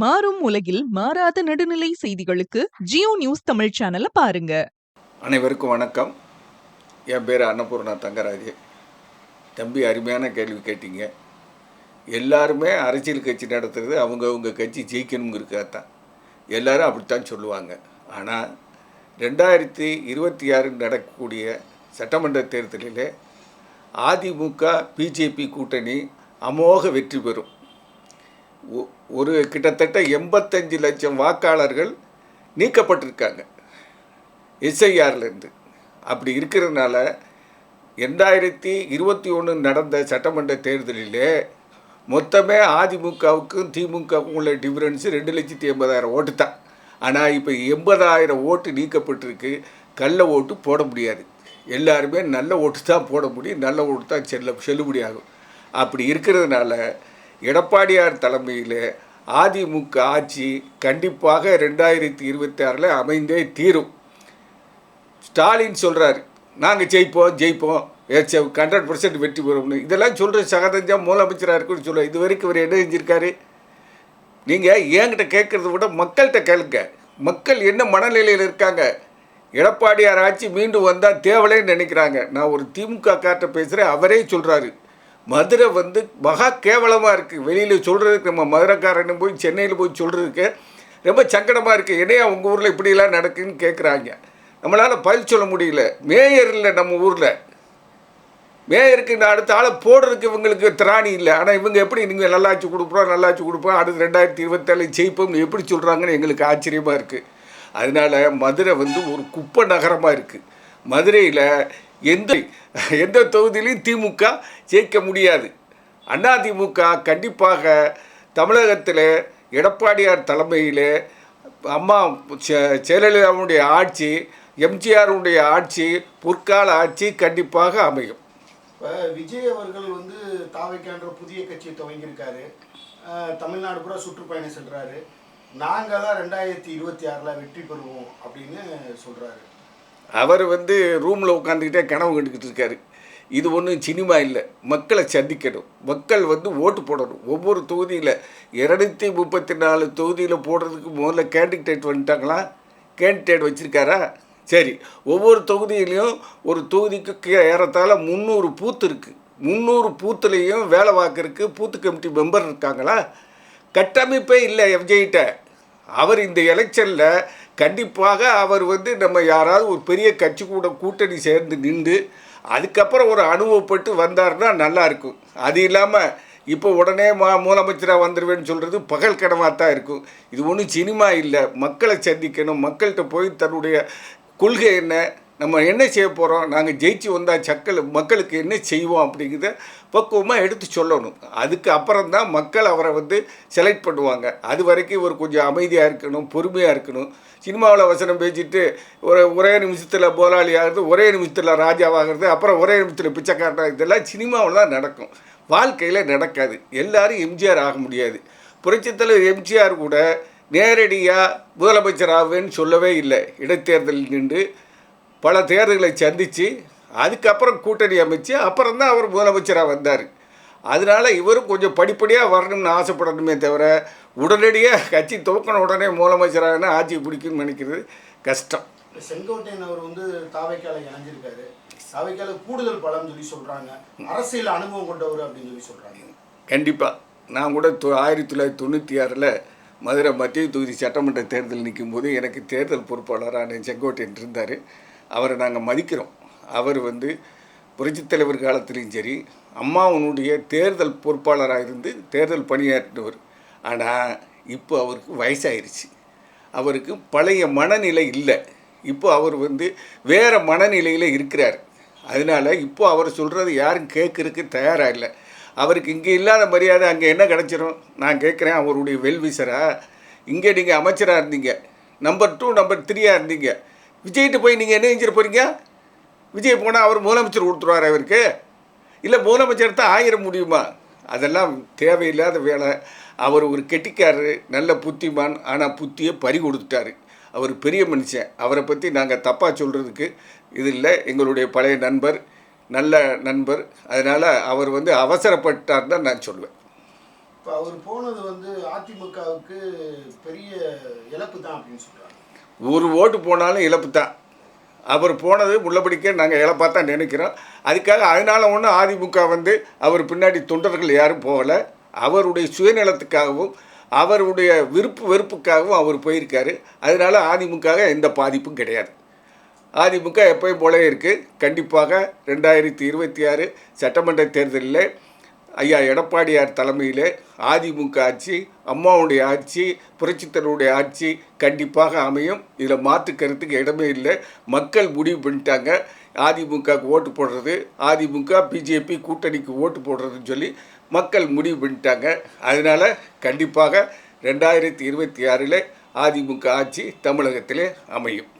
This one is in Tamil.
மாறும் உலகில் மாறாத நடுநிலை செய்திகளுக்கு ஜியோ நியூஸ் தமிழ் சேனலை பாருங்க. அனைவருக்கும் வணக்கம். என் பேர் அன்னபூர்ணா தங்கராஜ். தம்பி அருமையான கேள்வி கேட்டீங்க. எல்லாருமே அரசியல் கட்சி நடத்துறது அவங்கவுங்க கட்சி ஜெயிக்கணுங்கிறதுக்காக தான் எல்லாரும் அப்படித்தான் சொல்லுவாங்க. ஆனால் ரெண்டாயிரத்தி இருபத்தி ஆறு நடக்கக்கூடிய சட்டமன்ற தேர்தலில் அதிமுக பிஜேபி கூட்டணி அமோக வெற்றி பெறும். ஒரு கிட்டத்தட்ட எண்பத்தஞ்சு லட்சம் வாக்காளர்கள் நீக்கப்பட்டிருக்காங்க. எஸ்ஐஆர்லேருந்து. அப்படி இருக்கிறதுனால ரெண்டாயிரத்தி இருபத்தி ஒன்று நடந்த சட்டமன்ற தேர்தலிலே மொத்தமே அதிமுகவுக்கும் திமுகவுக்கும் உள்ள டிஃப்ரென்ஸு ரெண்டு லட்சத்தி எண்பதாயிரம் ஓட்டு தான். ஆனால் இப்போ எண்பதாயிரம் ஓட்டு நீக்கப்பட்டிருக்கு. கள்ள ஓட்டு போட முடியாது. எல்லாருமே நல்ல ஓட்டு தான் போட முடியும். நல்ல ஓட்டு தான் செல்ல செல்லுபடியாகும். அப்படி இருக்கிறதுனால எடப்பாடியார் தலைமையில் அதிமுக ஆட்சி கண்டிப்பாக ரெண்டாயிரத்தி இருபத்தி ஆறில் அமைந்தே தீரும். ஸ்டாலின் சொல்கிறாரு நாங்கள் ஜெயிப்போம் ஜெயிப்போம். ஹண்ட்ரட் பர்சன்ட் வெற்றி பெறும்னு. இதெல்லாம் சொல்கிற சகதஞ்சா முதலமைச்சராக இருக்குன்னு சொல்ல இது வரைக்கும் இவர் என்ன செஞ்சிருக்காரு? நீங்கள் என்கிட்ட கேட்குறத விட மக்கள்கிட்ட கேளுங்க. மக்கள் என்ன மனநிலையில் இருக்காங்க? எடப்பாடியார் ஆட்சி மீண்டும் வந்தால் தேவலைன்னு நினைக்கிறாங்க. நான் ஒரு திமுக கார்ட்ட பேசுகிறேன் அவரே சொல்கிறாரு மதுரை வந்து மகா கேவலமாக இருக்குது வெளியில் சொல்கிறதுக்கு நம்ம மதுரைக்காரன்னு போய் சென்னையில் போய் சொல்கிறதுக்கு ரொம்ப சங்கடமாக இருக்குது என்னையா உங்கள் ஊரில் இப்படியெல்லாம் நடக்குன்னு கேட்குறாங்க நம்மளால் பதில் சொல்ல முடியல. மேயர் இல்லை நம்ம ஊரில். மேயருக்கு இந்த அடுத்த ஆளை போடுறதுக்கு இவங்களுக்கு திராணி இல்லை. ஆனால் இவங்க எப்படி நீங்கள் நல்லாச்சு கொடுப்போம் நல்லாச்சு கொடுப்போம் அடுத்து ரெண்டாயிரத்தி இருபத்தேழு ஜெயிப்போம்னு எப்படி சொல்கிறாங்கன்னு எங்களுக்கு ஆச்சரியமாக இருக்குது அதனால் மதுரை வந்து ஒரு குப்பை நகரமாக இருக்குது மதுரையில் எந்த எந்த தொகுதியிலையும் திமுக ஜெயிக்க முடியாது. அதிமுக கண்டிப்பாக தமிழகத்தில் எடப்பாடியார் தலைமையில் அம்மா செ- ஜெயலலிதாவுடைய ஆட்சி எம்ஜிஆருடைய ஆட்சி பொற்கால ஆட்சி கண்டிப்பாக அமையும். இப்போ விஜய் அவர்கள் வந்து தாவைக்கான்ற புதிய கட்சியை துவங்கியிருக்காரு. தமிழ்நாடு பூரா சுற்றுப்பயணம் செல்கிறாரு நாங்கள் தான் ரெண்டாயிரத்தி இருபத்தி ஆறில் வெற்றி பெறுவோம் அப்படின்னு சொல்கிறாரு அவர் வந்து ரூமில் உட்காந்துக்கிட்டே கனவு கண்டுக்கிட்டு இருக்காரு. இது ஒன்றும் சினிமா இல்லை. மக்களை சந்திக்கணும். மக்கள் வந்து ஓட்டு போடணும். ஒவ்வொரு தொகுதியில் இரநூத்தி முப்பத்தி நாலு தொகுதியில் போடுறதுக்கு முதல்ல கேண்டிடேட் வந்துட்டாங்களா? கேண்டிடேட் வச்சுருக்காரா? சரி. ஒவ்வொரு தொகுதியிலையும் ஒரு தொகுதிக்கு கீ- ஏறத்தாழ முந்நூறு பூத்து இருக்குது முந்நூறு பூத்துலேயும் வேலை பார்க்கறதுக்கு பூத்து கமிட்டி மெம்பர் இருக்காங்களா? கட்டமைப்பே இல்லை எஃப்ஜெயிட்ட அவர் இந்த எலெக்ஷனில் கண்டிப்பாக அவர் வந்து நம்ம யாராவது ஒரு பெரிய கட்சி கூட கூட்டணி சேர்ந்து நின்று அதுக்கப்புறம் ஒரு அனுபவப்பட்டு வந்தாருன்னா நல்லாயிருக்கும் அது இல்லாமல் இப்போ உடனே மா முதலமைச்சராக வந்துடுவேன்னு சொல்கிறது பகல் கனவாக தான் இருக்கும். இது ஒன்றும் சினிமா இல்லை. மக்களை சந்திக்கணும். மக்கள்கிட்ட போய் தன்னுடைய கொள்கை என்ன? நம்ம என்ன செய்ய போகிறோம் நாங்கள் ஜெயிச்சு வந்தால் சக்கள் மக்களுக்கு என்ன செய்வோம் அப்படிங்கிறத பக்குவமாக எடுத்து சொல்லணும். அதுக்கு அப்புறம் தான் மக்கள் அவரை வந்து செலக்ட் பண்ணுவாங்க. அது வரைக்கும் இவர் கொஞ்சம் அமைதியாக இருக்கணும் பொறுமையாக இருக்கணும். சினிமாவில் வசனம் பேசிட்டு ஒரு ஒரே நிமிஷத்தில் போராளி ஆகிறது ஒரே நிமிஷத்தில் ராஜாவாகிறது அப்புறம் ஒரே நிமிஷத்தில் பிச்சைக்காரனா இதெல்லாம் சினிமாவில் தான் நடக்கும். வாழ்க்கையில் நடக்காது. எல்லாரும் எம்ஜிஆர் ஆக முடியாது. புரட்சித்தலைவர் எம்ஜிஆர் கூட நேரடியாக முதலமைச்சர் ஆவேன்னு சொல்லவே இல்லை. இடைத்தேர்தலில் நின்று பல தேர்தல்களை சந்தித்து அதுக்கப்புறம் கூட்டணி அமைச்சு அப்புறம் தான் அவர் முதலமைச்சராக வந்தார். அதனால இவரும் கொஞ்சம் படிப்படியாக வரணும்னு ஆசைப்படணுமே தவிர உடனடியாக கட்சி துவக்கின உடனே முதலமைச்சராகனா ஆட்சி பிடிக்கும்னு நினைக்கிறது கஷ்டம். செங்கோட்டையன் அவர் வந்து தாவைக்கால இணைஞ்சிருக்காரு. தாவைக்கால கூடுதல் பலம் சொல்லி சொல்றாங்க. அரசியல் அனுபவம் கொண்டவர் அப்படின்னு சொல்லி சொல்றாங்க. கண்டிப்பாக நான் கூட தொ ஆயிரத்தி தொள்ளாயிரத்தி தொண்ணூற்றி ஆறில் மதுரை மத்திய தொகுதி சட்டமன்ற தேர்தல் நிற்கும்போது எனக்கு தேர்தல் பொறுப்பாளரான செங்கோட்டையன் இருந்தார். அவரை நாங்கள் மதிக்கிறோம். அவர் வந்து புரட்சித் தலைவர் காலத்துலேயும் சரி அம்மாவனுடைய தேர்தல் பொறுப்பாளராக இருந்து தேர்தல் பணியாற்றினவர். ஆனால் இப்போ அவருக்கு வயசாயிருச்சு. அவருக்கு பழைய மனநிலை இல்லை. இப்போ அவர் வந்து வேறு மனநிலையில் இருக்கிறார். அதனால இப்போ அவர் சொல்கிறது யாரும் கேட்கறதுக்கு தயாராக இல்லை. அவருக்கு இங்கே இல்லாத மரியாதை அங்கே என்ன கிடச்சிரும்? நான் கேட்குறேன் அவருடைய வெல்விசராக இங்கே நீங்கள் அமைச்சராக இருந்தீங்க. நம்பர் டூ நம்பர் த்ரீயாக இருந்தீங்க. விஜய்கிட்ட போய் நீங்கள் என்ன செஞ்சிட போகிறீங்க விஜய் போனால் அவர் முதலமைச்சர் கொடுத்துருவார் அவருக்கு. இல்லை முதலமைச்சர் தான் ஆயிர முடியுமா? அதெல்லாம் தேவையில்லாத வேலை. அவர் ஒரு கெட்டிக்காரரு நல்ல புத்திமான். ஆனால் புத்தியை பறி கொடுத்துட்டாரு. அவர் பெரிய மனுஷன். அவரை பற்றி நாங்கள் தப்பாக சொல்கிறதுக்கு இது இல்லை. எங்களுடைய பழைய நண்பர் நல்ல நண்பர். அதனால் அவர் வந்து அவசரப்பட்டார் தான் நான் சொல்லுவேன் இப்போ அவர் போனது வந்து அதிமுகவுக்கு பெரிய இழப்பு தான் அப்படின்னு சொல்கிறாங்க ஒரு ஓட்டு போனாலும் இழப்பு தான் அவர் போனது உள்ளபடிக்கே நாங்கள் இழப்பாக தான் நினைக்கிறோம். அதுக்காக அதனால ஒன்றும் அதிமுக வந்து அவர் பின்னாடி தொண்டர்கள் யாரும் போகலை. அவருடைய சுயநலத்துக்காகவும் அவருடைய விருப்பு வெறுப்புக்காகவும் அவர் போயிருக்காரு. அதனால அதிமுக எந்த பாதிப்பும் கிடையாது. அதிமுக எப்பயும் போல இருக்குது கண்டிப்பாக ரெண்டாயிரத்தி இருபத்தி ஆறு சட்டமன்ற தேர்தலில் ஐயா எடப்பாடியார் தலைமையில் அதிமுக ஆட்சி அம்மாவுடைய ஆட்சி புரட்சித்தருடைய ஆட்சி கண்டிப்பாக அமையும். இதில் மாற்று கருத்துக்கு இடமே இல்லை. மக்கள் முடிவு பண்ணிட்டாங்க. அதிமுகவுக்கு ஓட்டு போடுறது அதிமுக பிஜேபி கூட்டணிக்கு ஓட்டு போடுறதுன்னு சொல்லி மக்கள் முடிவு பண்ணிட்டாங்க. அதனால் கண்டிப்பாக ரெண்டாயிரத்தி இருபத்தி ஆறில் அதிமுக ஆட்சி தமிழகத்திலே அமையும்.